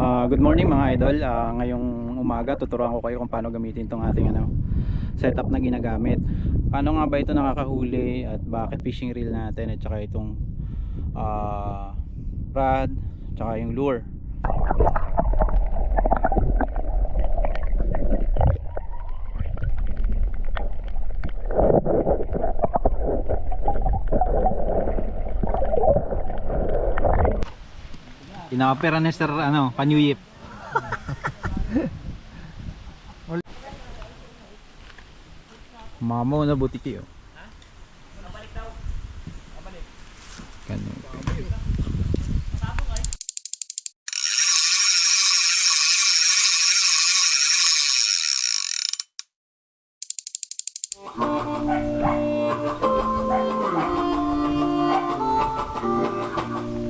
Ah, good morning mga idol. Ah, ngayong umaga tuturuan ko kayo kung paano gamitin itong ating ano, setup na ginagamit. Paano nga ba ito nakakahuli at bakit fishing reel natin at saka itong ah, rod, tsaka yung lure. Inapera ni Sir ano, Panyuyip. Mamaw na butiki oh. Canopy. Yan,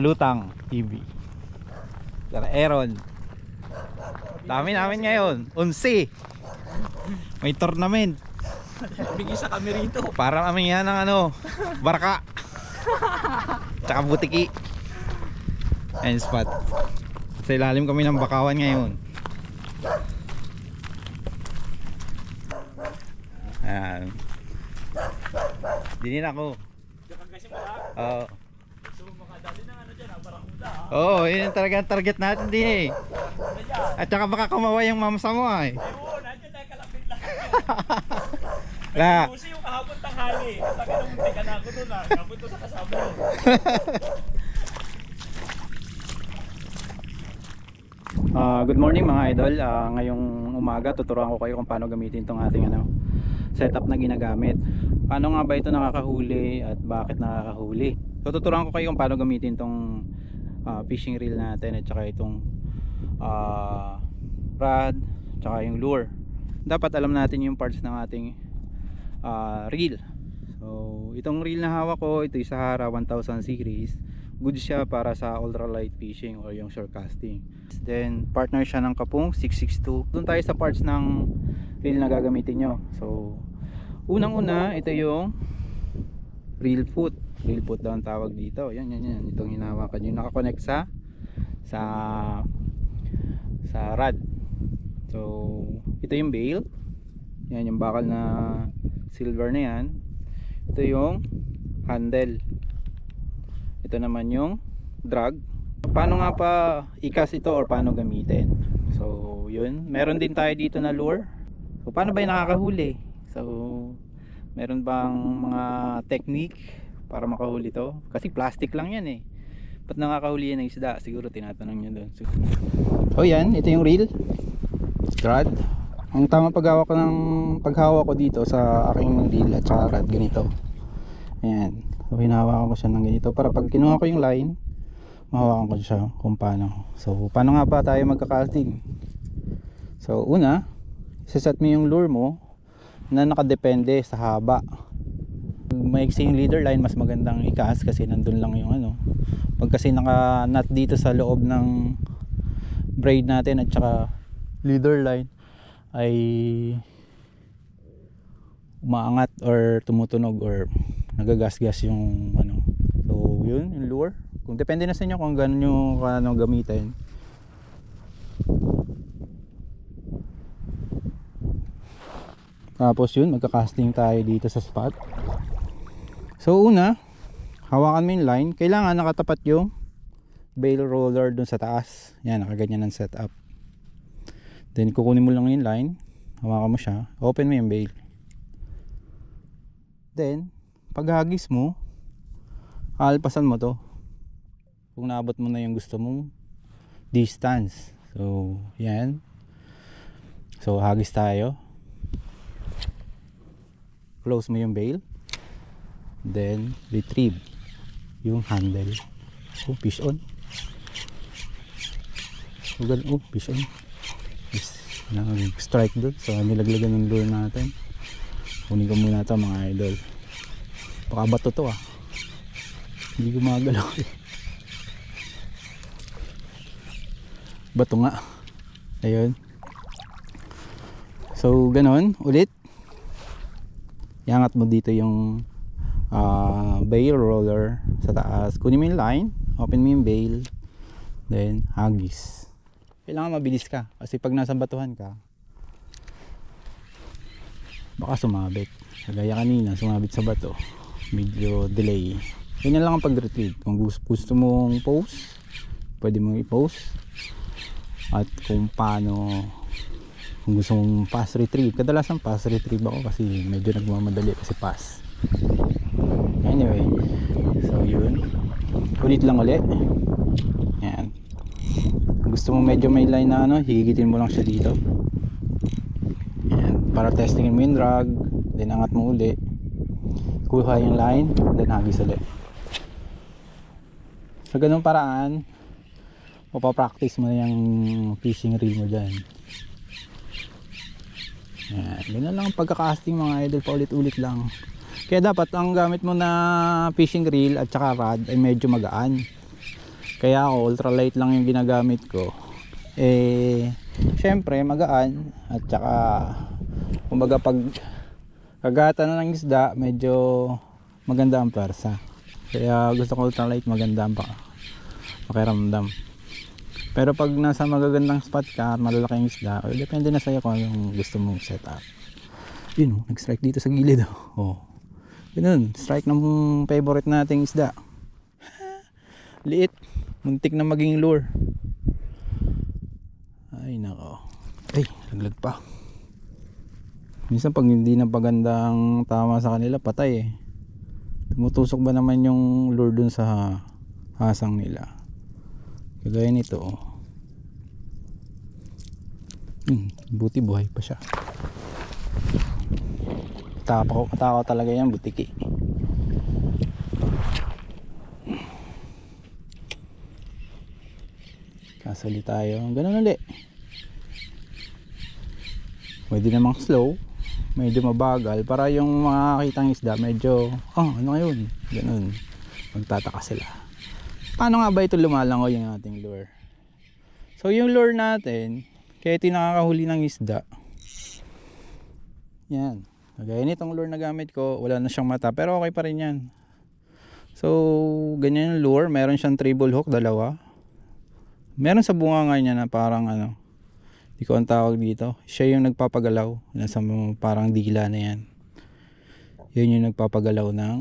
Lutang TV. Sir Aaron. Dami namin ngayon. Unsi. May tournament. Bigay sa kami rito. Para kami yan ng ano, barka. Tsaka butiki. Ayan spot. Sa ilalim kami ng bakawan ngayon. Ayan. Dinin ako. Oo. Makadali ng ah? Oo, yun yung talaga ang target natin din eh. At saka baka kumawa yung mamsa mo ay. Ay oo, nandiyan tayo kalapit lang. La. Kasi yung kahapon tanghali. Ka na ako doon sa kasama mo. Ah, good morning mga idol. Ah, ngayong umaga tuturuan ko kayo kung paano gamitin itong ating ano, setup na ginagamit. Paano nga ba ito nakakahuli at bakit nakakahuli? So tuturuan ko kayo kung paano gamitin itong ah, fishing reel natin at saka itong ah, rod, tsaka yung lure. Dapat alam natin yung parts ng ating ah, reel. So itong reel na hawak ko, ito yung Sahara 1000 series. Good siya para sa ultralight fishing or yung shore casting. Then partner siya ng Kapong 662. Doon tayo sa parts ng reel na gagamitin nyo. So unang-una ito yung reel foot. Reel foot daw ang tawag dito. Yan yan yan. Itong hinahawakan yung nakakonect sa sa sa rod. So ito yung bail. Yan yung bakal na silver na yan. Ito yung handle. Ito naman yung drag. Paano nga pa ikas ito or paano gamitin? So, yun. Meron din tayo dito na lure. So, paano ba yung nakakahuli? So, meron bang mga technique para makahuli to? Kasi plastic lang yan eh. Ba't nakakahuli yan ng isda? Siguro tinatanong nyo doon. So, yan. Ito yung reel. Rod. Ang tama paghawak ko ng paghawak ko dito sa aking reel at saka rod ganito. Ayan. So hinahawakan ko siya ng ganito para pag kinuha ko yung line, mahawakan ko siya kung paano. So paano nga ba tayo magka-casting? So una, set mo yung lure mo na nakadepende sa haba. Maiksi yung leader line, mas magandang i-cast kasi nandun lang yung ano. Pag kasi naka-nut dito sa loob ng braid natin at saka leader line ay umaangat or tumutunog or nagagasgas yung ano. So, yun, yung lure. Kung depende na sa inyo kung gaano nyo ano gamitin. Tapos yun, magka-casting tayo dito sa spot. So una, hawakan mo yung line. Kailangan nakatapat yung bail roller dun sa taas. Yan, nakaganyan ang setup. Then kukunin mo lang yung line. Hawakan mo siya. Open mo yung bail. Then, paghagis mo, alpasan mo to. Kung naabot mo na yung gusto mong distance. So, yan. So, hagis tayo. Close mo yung bail. Then, retrieve yung handle. Oh, fish on. Oh, gan- oh fish on. Yes, nag-strike doon. So, nilaglagan ng lure natin. Kunin ko muna ito mga idol. Baka bato to ah. Hindi gumagalaw eh. Bato nga. Ayun. So, ganon. Ulit. Iangat mo dito yung ah, bail roller sa taas. Kunin mo yung line. Open mo yung bail. Then, hagis. Kailangan mabilis ka. Kasi pag nasa batuhan ka, baka sumabit. Kagaya kanina, sumabit sa bato. Medyo delay. Ganyan lang ang pag-retrieve. Kung gusto, mong post, pwede mong i-post. At kung paano kung gusto mong fast retrieve. Kadalasan fast retrieve ako kasi medyo nagmamadali kasi pass. Anyway so yun. Ulit lang ulit. Yan kung gusto mo medyo may line na ano higitin mo lang siya dito. Yan para testingin mo yung drag then angat mo uli kuha yung line then hagis ulit sa ganung paraan mapapractice mo na yung fishing reel mo dyan yan, ganun lang ang pagka-casting mga idol paulit-ulit lang. Kaya dapat ang gamit mo na fishing reel at saka rod ay medyo magaan. Kaya ako ultralight lang yung ginagamit ko. Eh, syempre magaan at saka kumbaga pag kagata na ng isda, medyo maganda ang persa. Kaya gusto ko ultralight maganda ang pa pakiramdam. Pero pag nasa magagandang spot ka, malalaking isda, o depende na sa'yo kung anong gusto mong setup. Yun oh, nag-strike dito sa gilid oh. oh. Ganun, strike ng favorite nating isda. Liit, muntik na maging lure. Ay nako. Ay, laglag pa. Minsan pag hindi na pagandang tama sa kanila, patay eh. Tumutusok ba naman yung lure dun sa hasang nila? Kagaya nito oh. Hmm, buti buhay pa siya. Tapa ko, takaw talaga yan, butiki. Kasali tayo. Ganun ulit. Pwede namang slow. Medyo mabagal. Para yung mga kitang isda, medyo, oh, ano ngayon? Ganun. Magtataka sila. Paano nga ba ito lumalangoy yung ating lure? So yung lure natin, kaya ito nakakahuli ng isda. Yan. Kagaya nitong lure na gamit ko, wala na siyang mata, pero okay pa rin yan. So, ganyan yung lure. Meron siyang treble hook, dalawa. Meron sa bunga nga niya na parang ano, di ko ang tawag dito. Siya yung nagpapagalaw. Nasa parang dila na yan. Yun yung nagpapagalaw ng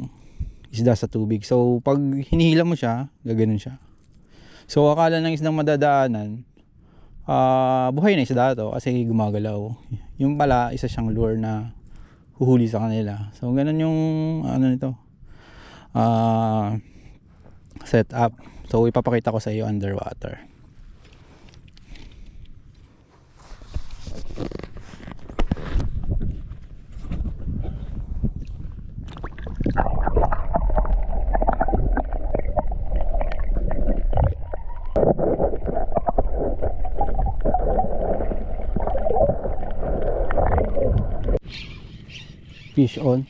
isda sa tubig. So, pag hinihila mo siya, gaganon siya. So, akala ng isdang madadaanan, ah buhay na isda to kasi gumagalaw. Yung pala, isa siyang lure na huhuli sa kanila. So, ganun yung ano nito. Ah setup. So, ipapakita ko sa iyo underwater. Fish on.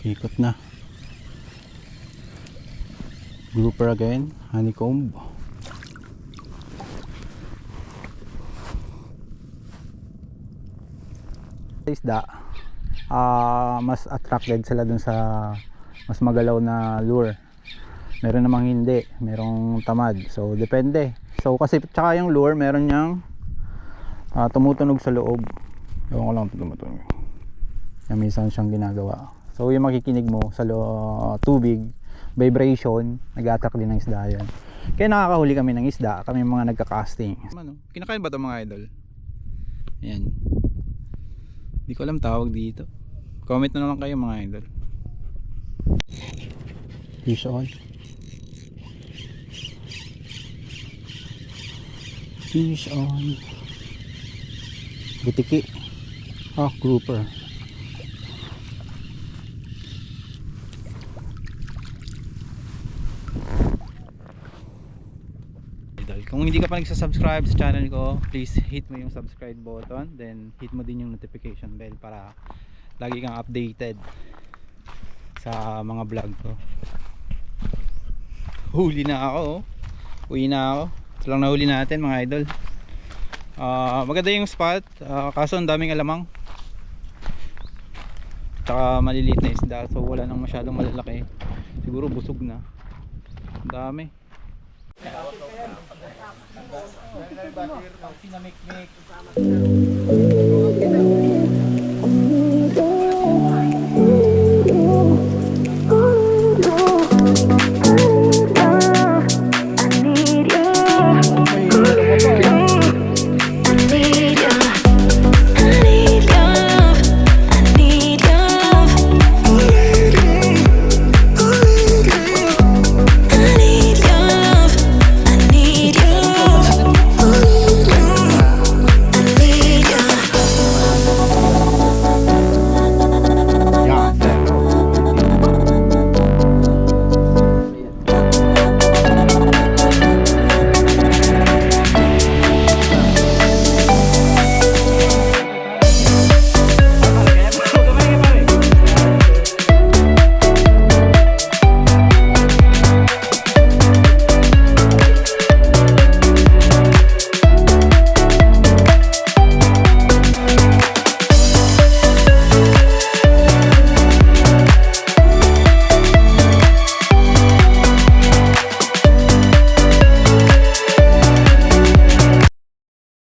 Ikot na. Grouper again. Honeycomb. Isda. ah, mas attracted sila dun sa mas magalaw na lure meron namang hindi merong tamad so depende so kasi tsaka yung lure meron niyang ah, tumutunog sa loob. Ewan ko lang ito tumutunog. Yung minsan siyang ginagawa. So yung makikinig mo sa lo- tubig vibration nag-attract din ng isda yan kaya nakakahuli kami ng isda kami mga nagka-casting. Ano, kinakain ba ito mga idol? Yan hindi ko alam tawag dito. Comment na naman kayo mga idol. Fish on fish on butiki ah grouper. Kung hindi ka pa nagsasubscribe sa channel ko, please hit mo yung subscribe button, then hit mo din yung notification bell para lagi kang updated sa mga vlog ko. Huli na ako, oh. uwi na ako. Ito lang nahuli natin mga idol. Ah, maganda yung spot, ah, kaso ang daming alamang. Tsaka maliliit na isda, so wala nang masyadong malalaki. Siguro busog na. Ang dami. Sinamik-mik.